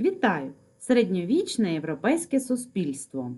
Вітаю! Середньовічне європейське суспільство.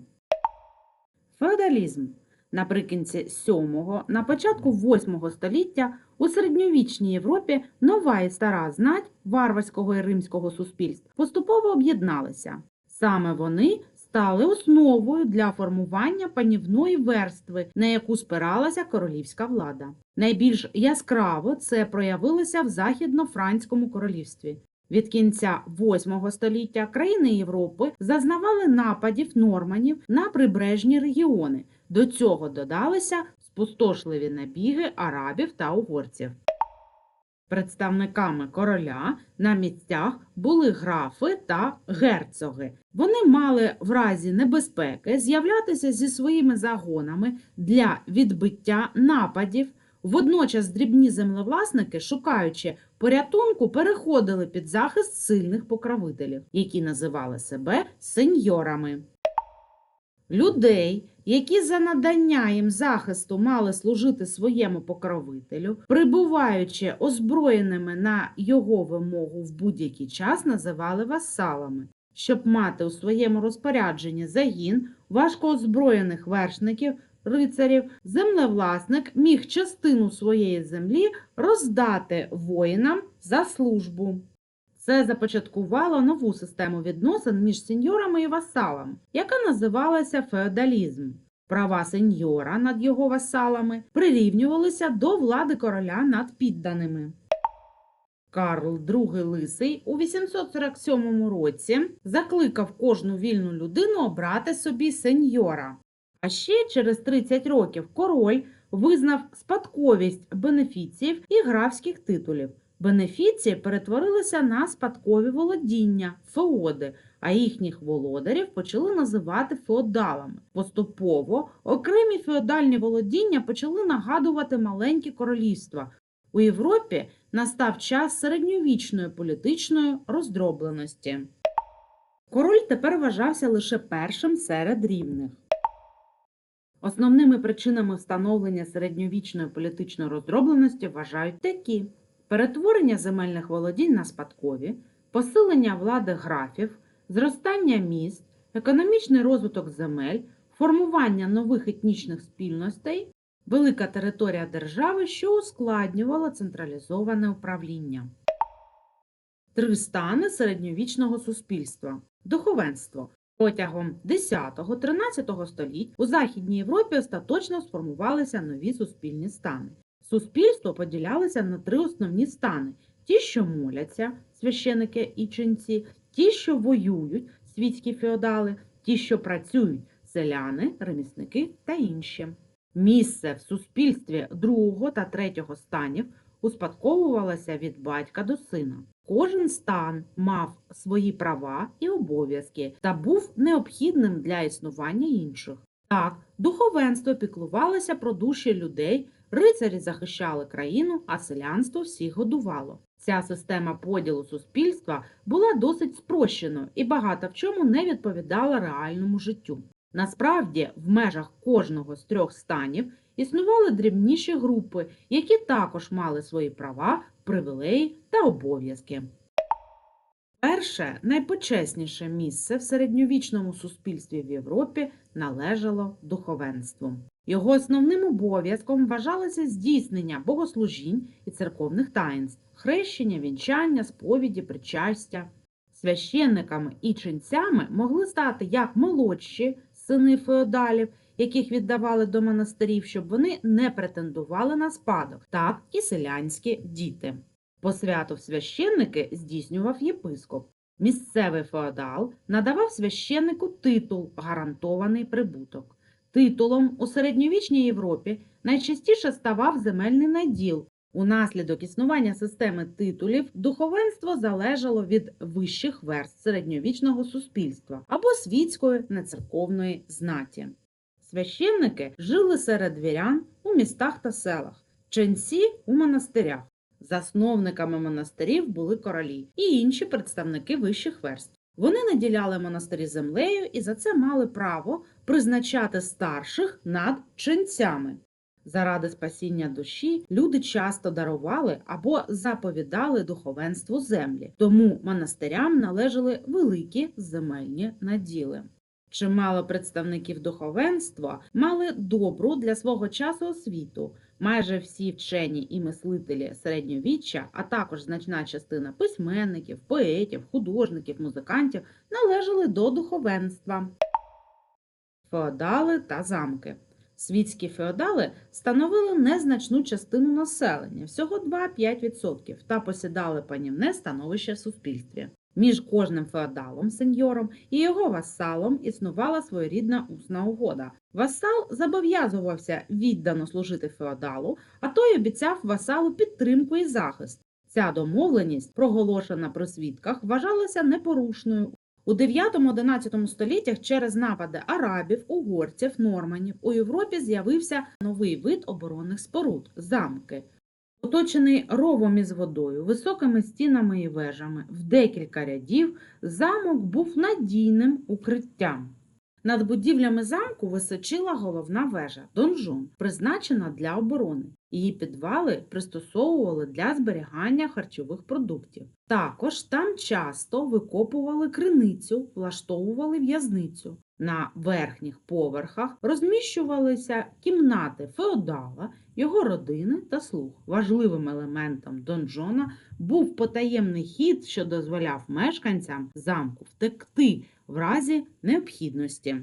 Феодалізм. Наприкінці 7-го, на початку 8 століття у середньовічній Європі нова і стара знать варварського і римського суспільств поступово об'єдналися. Саме вони стали основою для формування панівної верстви, на яку спиралася королівська влада. Найбільш яскраво це проявилося в Західно-Франському королівстві. Від кінця 8 століття країни Європи зазнавали нападів норманів на прибережні регіони. До цього додалися спустошливі набіги арабів та угорців. Представниками короля на місцях були графи та герцоги. Вони мали в разі небезпеки з'являтися зі своїми загонами для відбиття нападів. Водночас дрібні землевласники, шукаючи порятунку, переходили під захист сильних покровителів, які називали себе сеньорами. Людей, які за надання їм захисту мали служити своєму покровителю, прибуваючи озброєними на його вимогу в будь-який час, називали васалами. Щоб мати у своєму розпорядженні загін важкоозброєних вершників, рицарів, землевласник міг частину своєї землі роздати воїнам за службу. Це започаткувало нову систему відносин між сеньорами і васалами, яка називалася феодалізм. Права сеньора над його васалами прирівнювалися до влади короля над підданими. Карл II Лисий у 847 році закликав кожну вільну людину обрати собі сеньора. А ще через 30 років король визнав спадковість бенефіціїв і графських титулів. Бенефіції перетворилися на спадкові володіння, феоди, а їхніх володарів почали називати феодалами. Поступово окремі феодальні володіння почали нагадувати маленькі королівства. У Європі настав час середньовічної політичної роздробленості. Король тепер вважався лише першим серед рівних. Основними причинами встановлення середньовічної політичної роздробленості вважають такі: перетворення земельних володінь на спадкові, посилення влади графів, зростання міст, економічний розвиток земель, формування нових етнічних спільностей, велика територія держави, що ускладнювала централізоване управління. Три стани середньовічного суспільства. Духовенство. Протягом 10-13 століть у Західній Європі остаточно сформувалися нові суспільні стани. Суспільство поділялося на три основні стани: ті, що моляться, священики і ченці, ті, що воюють, світські феодали, ті, що працюють, селяни, ремісники та інші. Місце в суспільстві другого та третього станів успадковувалося від батька до сина. Кожен стан мав свої права і обов'язки та був необхідним для існування інших. Так, духовенство піклувалося про душі людей, рицарі захищали країну, а селянство всіх годувало. Ця система поділу суспільства була досить спрощеною і багато в чому не відповідала реальному життю. Насправді, в межах кожного з трьох станів існували дрібніші групи, які також мали свої права, привілеї та обов'язки. Перше найпочесніше місце в середньовічному суспільстві в Європі належало духовенству. Його основним обов'язком вважалося здійснення богослужінь і церковних таїнств, хрещення, вінчання, сповіді, причастя. Священниками і ченцями могли стати як молодші сини феодалів, яких віддавали до монастирів, щоб вони не претендували на спадок, так і селянські діти. Посвяту в священники здійснював єпископ. Місцевий феодал надавав священнику титул гарантований прибуток. Титулом у середньовічній Європі найчастіше ставав земельний наділ. Унаслідок існування системи титулів духовенство залежало від вищих верст середньовічного суспільства або світської нецерковної знаті. Священники жили серед вірян у містах та селах, ченці у монастирях. Засновниками монастирів були королі і інші представники вищих верств. Вони наділяли монастирі землею і за це мали право призначати старших над ченцями. Заради спасіння душі люди часто дарували або заповідали духовенству землі, тому монастирям належали великі земельні наділи. Чимало представників духовенства мали добру для свого часу освіту. Майже всі вчені і мислителі середньовіччя, а також значна частина письменників, поетів, художників, музикантів належали до духовенства. Феодали та замки. Світські феодали становили незначну частину населення, всього 2-5%, та посідали панівне становище в суспільстві. Між кожним феодалом, сеньором і його васалом існувала своєрідна усна угода. Васал зобов'язувався віддано служити феодалу, а той обіцяв васалу підтримку і захист. Ця домовленість, проголошена при свідках, вважалася непорушною. У 9-11 століттях через напади арабів, угорців, норманів у Європі з'явився новий вид оборонних споруд замки. Оточений ровом із водою, високими стінами і вежами, в декілька рядів, замок був надійним укриттям. Над будівлями замку височила головна вежа донжон, призначена для оборони. Її підвали пристосовували для зберігання харчових продуктів. Також там часто викопували криницю, влаштовували в'язницю. На верхніх поверхах розміщувалися кімнати феодала, його родини та слуг. Важливим елементом донжона був потаємний хід, що дозволяв мешканцям замку втекти в разі необхідності.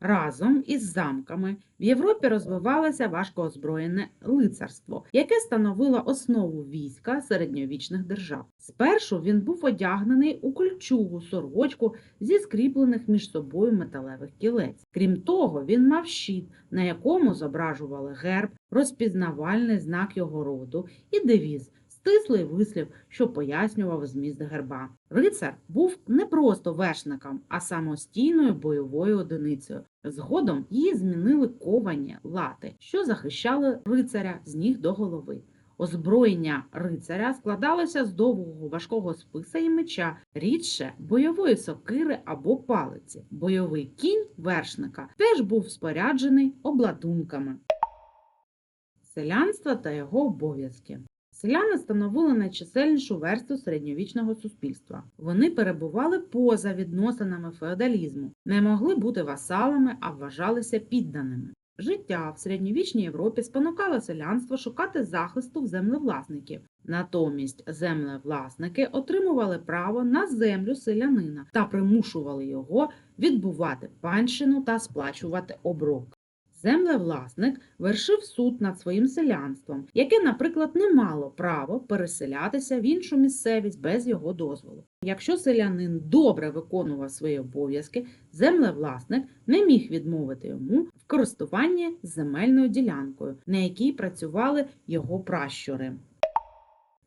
Разом із замками в Європі розвивалося важкоозброєне лицарство, яке становило основу війська середньовічних держав. Спершу він був одягнений у кольчугу сорочку зі скріплених між собою металевих кілець. Крім того, він мав щит, на якому зображували герб, розпізнавальний знак його роду і девіз. Стислий вислів, що пояснював зміст герба. Рицар був не просто вершником, а самостійною бойовою одиницею. Згодом її змінили ковані лати, що захищали рицаря з ніг до голови. Озброєння рицаря складалося з довгого важкого списа і меча, рідше бойової сокири або палиці. Бойовий кінь вершника теж був споряджений обладунками. Селянство та його обов'язки. Селяни становили найчисельнішу версту середньовічного суспільства. Вони перебували поза відносинами феодалізму, не могли бути васалами, а вважалися підданими. Життя в середньовічній Європі спонукало селянство шукати захисту в землевласників. Натомість землевласники отримували право на землю селянина та примушували його відбувати панщину та сплачувати оброк. Землевласник вершив суд над своїм селянством, яке, наприклад, не мало право переселятися в іншу місцевість без його дозволу. Якщо селянин добре виконував свої обов'язки, землевласник не міг відмовити йому в користуванні земельною ділянкою, на якій працювали його пращури.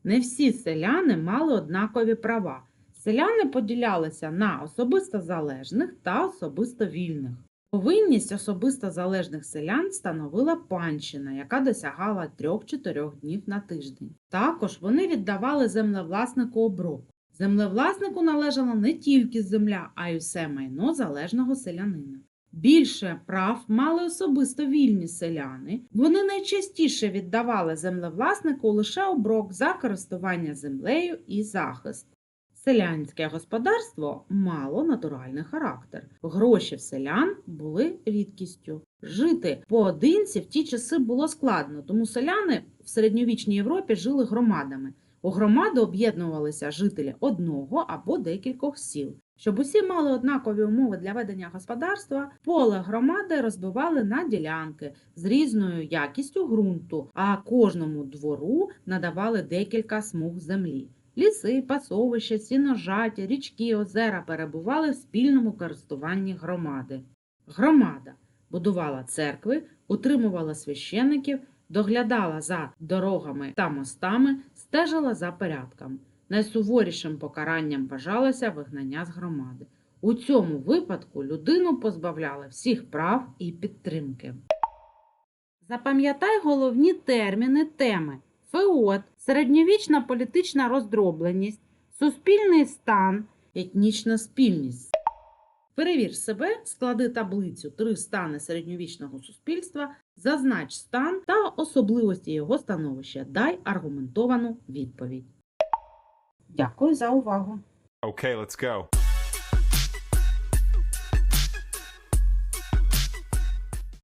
Не всі селяни мали однакові права. Селяни поділялися на особисто залежних та особисто вільних. Повинність особисто залежних селян становила панщина, яка досягала 3-4 днів на тиждень. Також вони віддавали землевласнику оброк. Землевласнику належала не тільки земля, а й усе майно залежного селянина. Більше прав мали особисто вільні селяни. Вони найчастіше віддавали землевласнику лише оброк за користування землею і захист. Селянське господарство мало натуральний характер. Гроші в селян були рідкістю. Жити поодинці в ті часи було складно, тому селяни в середньовічній Європі жили громадами. У громади об'єднувалися жителі одного або декількох сіл. Щоб усі мали однакові умови для ведення господарства, поле громади розбивали на ділянки з різною якістю ґрунту, а кожному двору надавали декілька смуг землі. Ліси, пасовища, сіножаті, річки, озера перебували в спільному користуванні громади. Громада будувала церкви, утримувала священиків, доглядала за дорогами та мостами, стежила за порядком. Найсуворішим покаранням вважалося вигнання з громади. У цьому випадку людину позбавляли всіх прав і підтримки. Запам'ятай головні терміни теми феод, середньовічна політична роздробленість, суспільний стан, етнічна спільність. Перевір себе, склади таблицю три стани середньовічного суспільства Зазнач стан та особливості його становища. Дай аргументовану відповідь. Дякую за увагу. Okay, let's go.